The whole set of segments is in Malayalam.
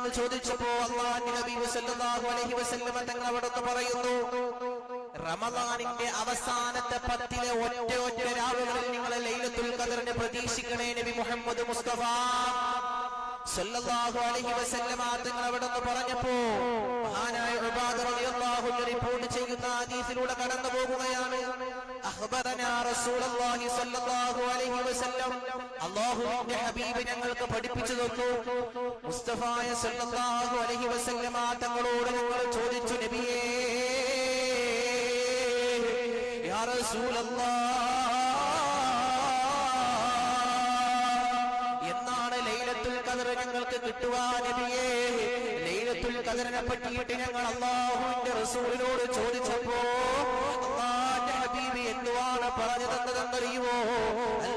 എന്ന് ചോദിച്ചപ്പോ അലൈഹി വസല്ലം തങ്ങൾ അവിടെ പറയുന്നു റമദാനിന്റെ അവസാനത്തെ പത്തിലെ ഒറ്റ ഒറ്റ രാവുകളിൽ നിങ്ങൾ ലൈലത്തുൽ ഖദറിനെ പ്രതീക്ഷിക്കണേ നബി മുഹമ്മദ് മുസ്തഫ. സല്ലല്ലാഹു അലൈഹി വസല്ലമ തങ്ങൾ അവിടെ നിന്ന് പറഞ്ഞപ്പോ മഹാനായ ഉബാദ റളിയല്ലാഹു അൻഹു റിപ്പോർട്ട് ചെയ്യുന്ന ഹദീസിലൂടെ കടന്നു പോകുകയാണ് അല്ലാഹുവിന്റെ ഹബീബ് ഞങ്ങൾക്ക് പഠിപ്പിച്ചു തന്നു. മുസ്തഫായ സല്ലല്ലാഹു അലൈഹി വസല്ലം തങ്ങളോട് ഞങ്ങൾ ചോദിച്ചു നബിയേ യാ എന്നാണ് ലൈലത്തുൽ ഖദർ ഞങ്ങൾക്ക് കിട്ടുവാ നബിയേ? ലൈലത്തുൽ ഖദറിനെ പറ്റിയിട്ട് ഞങ്ങൾ അള്ളാഹുവിന്റെ റസൂലിനോട് ചോദിച്ചപ്പോ പറഞ്ഞു തന്നതെന്നറിയുമോ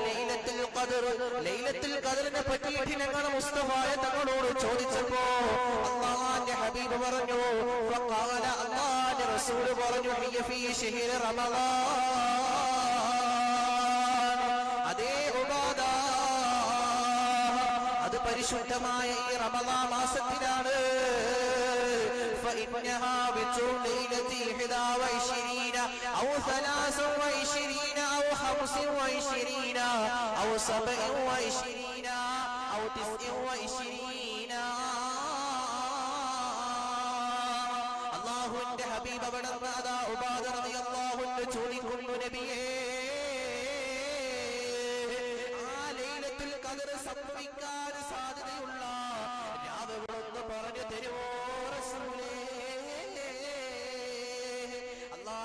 ലൈലത്തുൽ ഖദർ ലൈലത്തുൽ ഖദറിനെ പറ്റിയിട്ട് ഞങ്ങൾ മുസ്തഫായ തങ്ങളോട് ചോദിച്ചപ്പോ അള്ളാന്റെ ഹബീബ് പറഞ്ഞു ഫഖാല അള്ളാന്റെ റസൂൽ പറഞ്ഞു ഹിയ ഫീ ശഹ്രി റമളാൻ അതേ ഉബാദ അത് പരിശുദ്ധമായ ഈ റമദാ മാസത്തിലാണ്. فإنها بطول ليلة إحدى وعشرين أو ثلاث وعشرين أو خمس وعشرين أو سبع وعشرين أو تسع وعشرين അള്ളാഹുവിന്റെ ഹബീബ് അവിടെ നിന്ന് അതാ ഉപാധ അള്ളാഹുവിന് ചോദിക്കുന്നു നബിയേ ആ ലൈലത്തുൽ ഖദർ സംഭവിക്കാൻ സാധ്യതയുള്ള രാവുകളൊന്ന് പറഞ്ഞു തരുമോ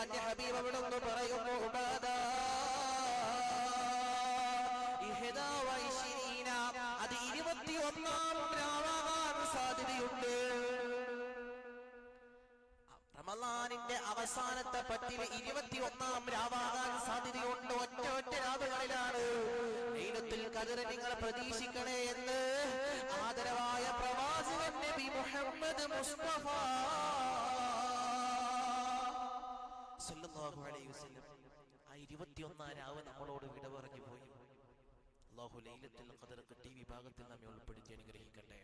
അള്ളാന്റെ ഹബീബ് അവിടെ ഒന്ന് പറയുന്നു ഉബാദ ഇഹ്ദാ ഒന്നാം അത് രാവാകാൻ സാധ്യതയുണ്ട്. റമലാനിന്റെ അവസാനത്തെ പത്തിൽ ഇരുപത്തി ഒന്നാം രാവാകാൻ സാധ്യതയുണ്ട് ഒറ്റ ഒറ്റ രാവുകളിലാണ്. ലൈലത്തുൽ ഖദർ നിങ്ങൾ പ്രതീക്ഷിക്കണേ എന്ന് ആദരവായ പ്രവാചകൻ നബി മുഹമ്മദ് മുസ്തഫ സല്ലല്ലാഹു അലൈഹി വസല്ലം ആ ഇരുപത്തിയൊന്നാം രാവ് നമ്മളോട് വിട പറഞ്ഞു പോയി. അള്ളാഹു ലൈലത്തുൽ ഖദർ കിട്ടി വിഭാഗത്തിൽ നമ്മെ ഉൾപ്പെടുത്തി അനുഗ്രഹിക്കട്ടെ.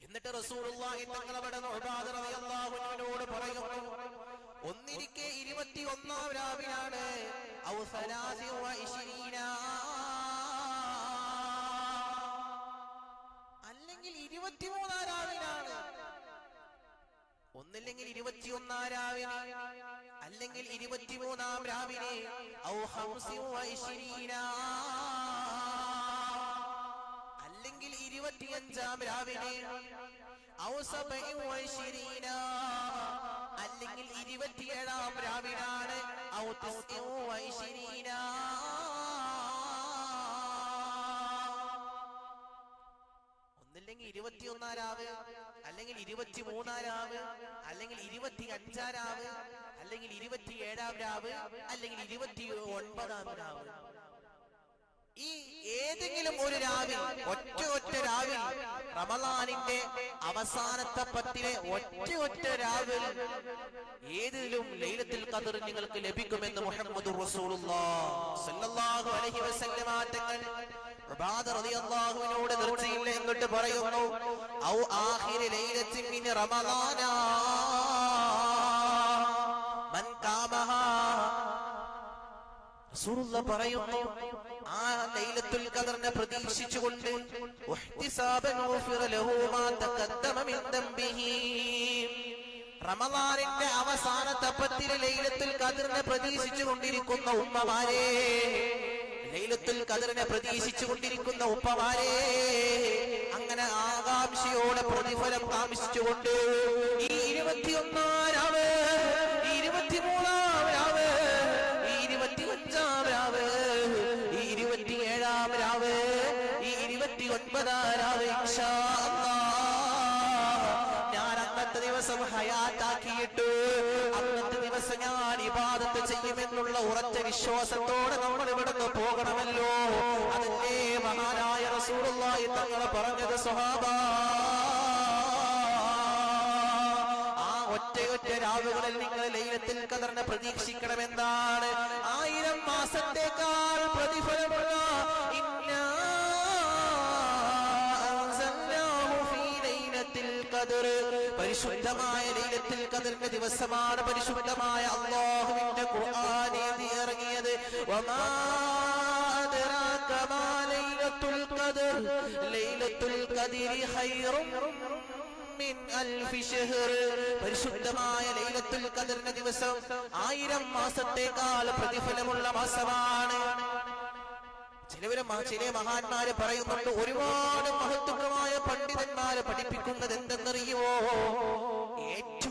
എന്നിട്ട് റസൂലുള്ളാഹി തങ്ങൾ അവിടെ ഉബാദ റളിയല്ലാഹു അൻഹുവിനോട് പറയുന്നു ഒന്നിരിക്കെ ഇരുപത്തിയൊന്നാം രാവിലാണ് ഔ സലാസി അല്ലെങ്കിൽ ഇരുപത്തിമൂന്നാം രാവിലാണ് ഒന്നില്ലെങ്കിൽ ഇരുപത്തിയൊന്നാം രാവിനെ അല്ലെങ്കിൽ ഇരുപത്തിമൂന്നാം രാവിലെ. അല്ലെങ്കിൽ ഇരുപത്തിയഞ്ചാം രാവിലെ. അല്ലെങ്കിൽ ഇരുപത്തിയേഴാം രാവിലാണ്. ഒന്നില്ലെങ്കിൽ ഇരുപത്തിയൊന്നാം രാവ് അല്ലെങ്കിൽ ഇരുപത്തി മൂന്നാം രാവ് അല്ലെങ്കിൽ ഇരുപത്തി അഞ്ചാം രാവ് അല്ലെങ്കിൽ ഇരുപത്തി ഏഴാം രാവ് അല്ലെങ്കിൽ ഇരുപത്തി ഒൻപതാം രാവ് ഈ ഏതെങ്കിലും ഒരു രാവിൽ ഒറ്റ ഒറ്റ രാവിൽ റമലാനിന്റെ അവസാനത്തെ പത്തിലെ ഒറ്റ ഒറ്റ രാവിൽ ഏതിലും ലൈലത്തിൽ കതിർ നിങ്ങൾക്ക് ലഭിക്കുമെന്ന് മുഹമ്മദ് വസല്ലം തങ്ങൾ റളിയല്ലാഹുവിനോട് നിർത്തിയില്ല എന്നിട്ട് പറയുന്നു ഔ ആഖിരി ലൈലത്തിൻ മിൻ റമളാന മൻ കാമഹ. റസൂലുള്ള പറയുന്നു ആ ലൈലത്തുൽ ഖദറിനെ പ്രതീക്ഷിച്ചുകൊണ്ട് ഉഹ്തിസാബൻ ഗുഫിറ ലഹു മാ തഖദ്ദമ മിൻ ദംബിഹി. റമദാനിന്റെ അവസാനത്തെ പത്തിലെ ലൈലത്തുൽ ഖദറിനെ പ്രതീക്ഷിച്ചു കൊണ്ടിരിക്കുന്ന ഉമ്മമാരെ ഖദറിനെ പ്രതീക്ഷിച്ചു കൊണ്ടിരിക്കുന്ന ഉപ്പമാരെ അങ്ങനെ ആകാംക്ഷയോടെ പ്രതിഫലം കാമിച്ചുകൊണ്ട് ഈ ഇരുപത്തിയൊന്നാം രാവ് ഈ ഇരുപത്തിമൂന്നാം രാവ് ഈ ഇരുപത്തിയഞ്ചാം രാവ് ഈ ഇരുപത്തിയേഴാം രാവ് ഈ ഇരുപത്തി ഒൻപതാം രാവ് ഞാൻ അന്നത്തെ ദിവസം ഹയാത്താക്കിയിട്ട് ദിവസം ഞാൻ ഇബാദത്ത് ചെയ്യുമെന്നുള്ള ഉറച്ച വിശ്വാസത്തോടെ നമ്മൾ ഇവിടുന്ന് പോകണമല്ലോ. അതല്ലേ മഹാനായ റസൂലുള്ളാഹി തങ്ങൾ പറഞ്ഞത് സ്വഹാബാ ആ ഒറ്റയൊറ്റ രാവുകളിൽ നിങ്ങൾ ലൈലത്തിൽ കതറിനെ പ്രതീക്ഷിക്കണമെന്നാണ് ഖദർ പരിശുദ്ധമായ ലൈലത്തുൽ ഖദറിന്റെ ദിവസമാണ് പരിശുദ്ധമായ അല്ലാഹുവിന്റെ ഖുർആൻ എഴുതി ഇറങ്ങിയത്. വമാ അദ്റാക മാ ലൈലത്തുൽ ഖദർ. ലൈലത്തുൽ ഖദരി ഖൈറും പരിശുദ്ധമായ ലൈലത്തുൽ ഖദറിന്റെ ദിവസം ആയിരം മാസത്തേക്കാൾ പ്രതിഫലമുള്ള മാസമാണ്. ചിലവര് ചില മഹാന്മാര് പറയുന്നുണ്ട് ഒരുപാട് മഹത്വമായ പണ്ഡിതന്മാരെ പഠിപ്പിക്കുന്നത് എന്തെന്നറിയുമോ ഏറ്റവും